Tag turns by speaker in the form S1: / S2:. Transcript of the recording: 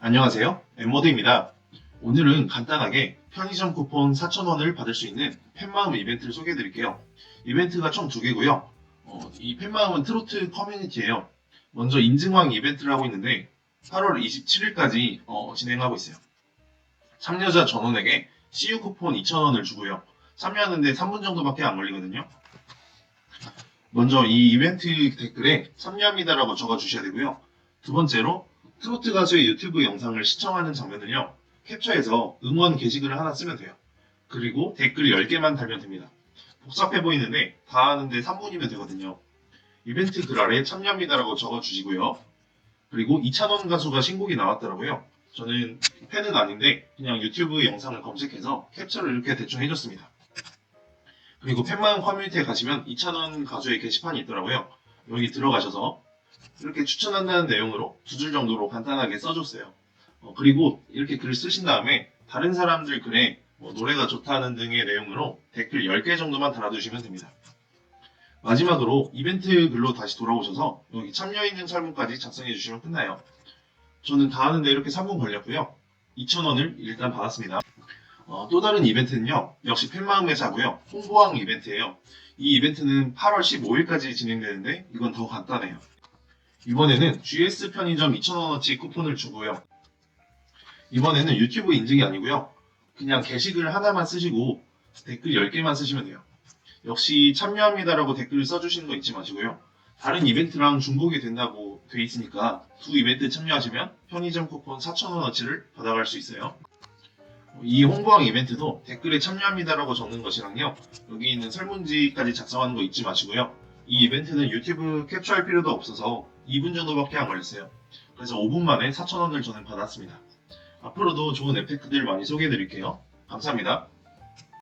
S1: 안녕하세요. 엠모드입니다. 오늘은 간단하게 편의점 쿠폰 4,000원을 받을 수 있는 팬마음 이벤트를 소개해 드릴게요. 이벤트가 총 두 개고요. 어, 이 팬마음은 트로트 커뮤니티예요. 먼저 인증왕 이벤트를 하고 있는데 8월 27일까지 진행하고 있어요. 참여자 전원에게 CU 쿠폰 2,000원을 주고요. 참여하는데 3분 정도밖에 안 걸리거든요. 먼저 이 이벤트 댓글에 참여합니다라고 적어주셔야 되고요. 두 번째로 트로트 가수의 유튜브 영상을 시청하는 장면을요. 캡처해서 응원 게시글을 하나 쓰면 돼요. 그리고 댓글 10개만 달면 됩니다. 복잡해 보이는데 다 하는데 3분이면 되거든요. 이벤트 글 아래 참여합니다라고 적어주시고요. 그리고 이찬원 가수가 신곡이 나왔더라고요. 저는 팬은 아닌데 그냥 유튜브 영상을 검색해서 캡처를 이렇게 대충 해줬습니다. 그리고 팬마음 커뮤니티에 가시면 이찬원 가수의 게시판이 있더라고요. 여기 들어가셔서 이렇게 추천한다는 내용으로 두 줄 정도로 간단하게 써줬어요. 어, 그리고 이렇게 글을 쓰신 다음에 다른 사람들 글에 뭐 노래가 좋다는 등의 내용으로 댓글 10개 정도만 달아두시면 됩니다. 마지막으로 이벤트 글로 다시 돌아오셔서 여기 참여 인증 설문까지 작성해 주시면 끝나요. 저는 다 하는데 이렇게 3분 걸렸고요. 2,000원을 일단 받았습니다. 어, 또 다른 이벤트는요. 역시 팬마음 회사고요. 홍보왕 이벤트예요. 이 이벤트는 8월 15일까지 진행되는데 이건 더 간단해요. 이번에는 GS 편의점 2,000원어치 쿠폰을 주고요. 이번에는 유튜브 인증이 아니고요. 그냥 게시글 하나만 쓰시고 댓글 10개만 쓰시면 돼요. 역시 참여합니다라고 댓글을 써주시는 거 잊지 마시고요. 다른 이벤트랑 중복이 된다고 돼 있으니까 두 이벤트 참여하시면 편의점 쿠폰 4,000원어치를 받아갈 수 있어요. 이 홍보왕 이벤트도 댓글에 참여합니다라고 적는 것이랑요. 여기 있는 설문지까지 작성하는 거 잊지 마시고요. 이 이벤트는 유튜브 캡처할 필요도 없어서 2분 정도밖에 안 걸렸어요. 그래서 5분 만에 4,000원을 저는 받았습니다. 앞으로도 좋은 앱테크들 많이 소개해 드릴게요. 감사합니다.